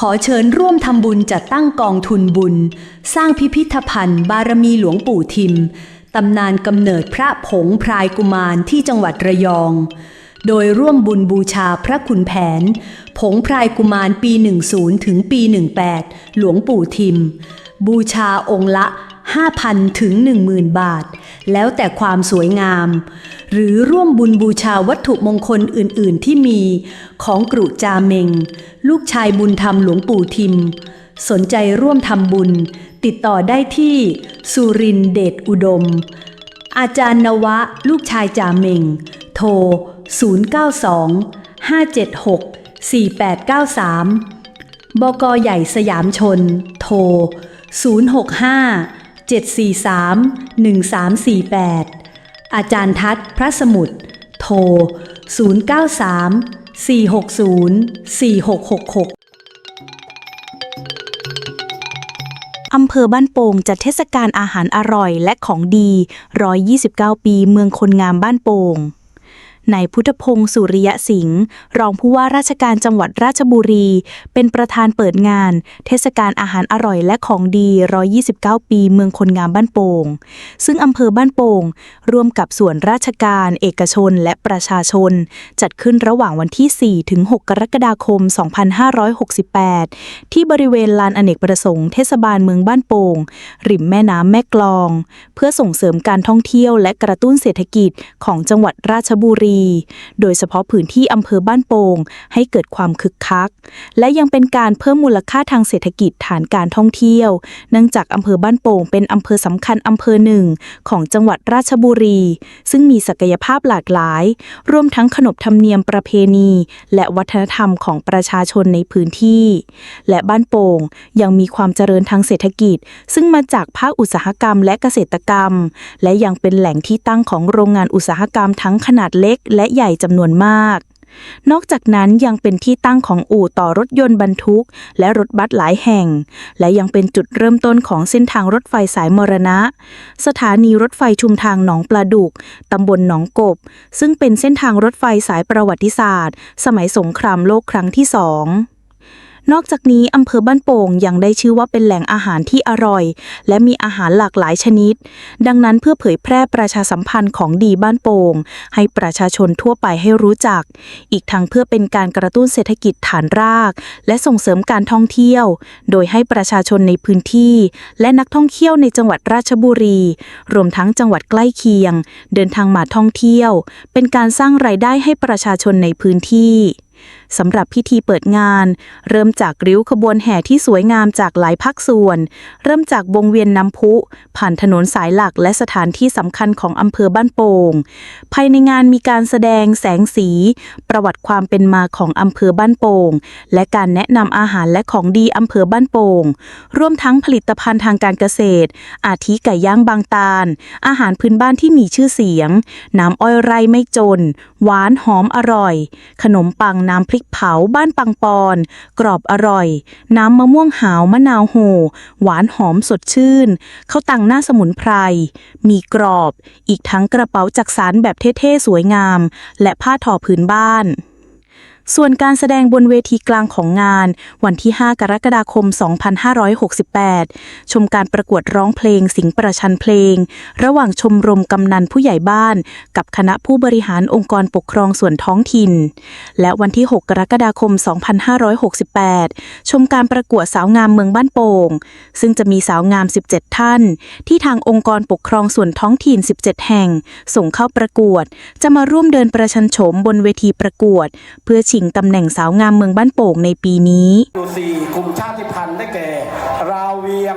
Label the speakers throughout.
Speaker 1: ขอเชิญร่วมทำบุญจัดตั้งกองทุนบุญ สร้างพิพิธภัณฑ์ บารมีหลวงปู่ทิม ตำนานกำเนิดพระผงพรายกุมารที่จังหวัดระยอง โดยร่วมบุญบูชาพระขุนแผน ผงพรายกุมารปี 10 ถึงปี 18 หลวงปู่ทิม บูชาองค์ละ 5,000 ถึง 10,000 บาท แล้วแต่ความสวยงาม หรือร่วมบุญบูชาวัตถุมงคลอื่นๆ ที่มีของกรุจาเมง ลูกชายบุญธรรมหลวงปู่ทิม สนใจร่วมทำบุญ ติดต่อได้ที่สุรินเดชอุดม อาจารย์นวะ ลูกชายจาเมง โทร 092 576 4893 บกใหญ่สยามชน โทร 065 743 1348 อาจารย์ทัศน์พระสมุทรโทร 093 460 4666
Speaker 2: อำเภอบ้านโป่งจัดเทศกาลอาหารอร่อยและของดี 129 ปีเมืองคนงามบ้านโป่ง นายพุทธพงศ์สุริยะสิงห์รองผู้ว่าราชการจังหวัดราชบุรี เป็นประธานเปิดงาน เทศกาลอาหารอร่อยและของดี 129 ปีเมืองคนงามบ้านโป่ง ซึ่งอำเภอบ้านโป่ง ร่วมกับส่วนราชการ เอกชนและประชาชน จัดขึ้นระหว่างวันที่ 4 ถึง 6 กรกฎาคม 2568 ที่บริเวณลานอเนกประสงค์เทศบาลเมืองบ้านโป่ง ริมแม่น้ำแม่กลอง เพื่อส่งเสริมการท่องเที่ยวและกระตุ้นเศรษฐกิจของจังหวัดราชบุรีโดยเฉพาะพื้นที่อำเภอบ้านโป่งให้เกิดความคึกคัก และยังเป็นการเพิ่มมูลค่าทางเศรษฐกิจฐานการท่องเที่ยว เนื่องจากอำเภอบ้านโป่งเป็นอำเภอสำคัญอำเภอหนึ่งของจังหวัดราชบุรี ซึ่งมีศักยภาพหลากหลาย รวมทั้งขนบธรรมเนียมประเพณี และวัฒนธรรมของประชาชนในพื้นที่ และบ้านโป่งยังมีความเจริญทางเศรษฐกิจ ซึ่งมาจากภาคอุตสาหกรรมและเกษตรกรรม และยังเป็นแหล่งที่ตั้งของโรงงานอุตสาหกรรมทั้งขนาดเล็กและใหญ่จำนวนมาก นอกจากนั้นยังเป็นที่ตั้งของอู่ต่อรถยนต์บรรทุก และรถบัสหลายแห่ง และยังเป็นจุดเริ่มต้นของเส้นทางรถไฟสายมรณะ สถานีรถไฟชุมทางหนองปลาดุก ตำบลหนองกบ ซึ่งเป็นเส้นทางรถไฟสายประวัติศาสตร์ สมัยสงครามโลกครั้งที่สอง นอกจากนี้อำเภอบ้านโป่งยังได้ชื่อว่าเป็นแหล่งอาหารที่อร่อย และมีอาหารหลากหลายชนิด ดังนั้นเพื่อเผยแพร่ประชาสัมพันธ์ของดีบ้านโป่ง ให้ประชาชนทั่วไปให้รู้จัก อีกทั้งเพื่อเป็นการกระตุ้นเศรษฐกิจฐานราก และส่งเสริมการท่องเที่ยว โดยให้ประชาชนในพื้นที่ และนักท่องเที่ยวในจังหวัดราชบุรี รวมทั้งจังหวัดใกล้เคียง เดินทางมาท่องเที่ยว เป็นการสร้างรายได้ให้ประชาชนในพื้นที่สำหรับพิธีเปิดงาน เริ่มจากริ้วขบวนแห่ที่สวยงามจากหลายภาคส่วน เริ่มจากวงเวียนน้ำพุ ผ่านถนนสายหลักและสถานที่สำคัญของอำเภอบ้านโป่ง ภายในงานมีการแสดงแสงสี ประวัติความเป็นมาของอำเภอบ้านโป่ง และการแนะนำอาหารและของดีอำเภอบ้านโป่งรวมทั้งผลิตภัณฑ์ทางการเกษตร อาทิไก่ย่างบางตาล อาหารพื้นบ้านที่มีชื่อเสียง น้ำอ้อยไร่ไม่จน หวานหอมอร่อย ขนมปังน้ำพริกเผาบ้านปังปอน กรอบอร่อย น้ำมะม่วงหาวมะนาวโห หวานหอมสดชื่นข้าวตังหน้าสมุนไพร มีกรอบ อีกทั้งกระเป๋าจักสารแบบเท่ๆ สวยงาม และผ้าทอพื้นบ้าน ส่วนการแสดงบนเวทีกลางของงาน วันที่ 5 กรกฎาคม 2568 ชมการประกวดร้องเพลงสิงประชันเพลง ระหว่างชมรมกำนันผู้ใหญ่บ้าน กับคณะผู้บริหารองค์กรปกครองส่วนท้องถิ่น และวันที่ 6 กรกฎาคม 2568 ชมการประกวดสาวงามเมืองบ้านโป่ง ซึ่งจะมีสาวงาม 17 ท่าน ที่ทางองค์กรปกครองส่วนท้องถิ่น 17 แห่ง ส่งเข้าประกวด จะมาร่วมเดินประชันโฉมบนเวทีประกวด เพื่อชิงตำแหน่งสาวงามเมืองบ้านโป่งในปีนี้
Speaker 3: ดูสี่กลุ่มชาติพันธุ์ได้แก่ ราวเวียง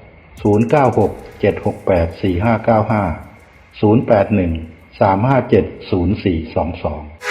Speaker 4: 096 768 4595 081 357 0422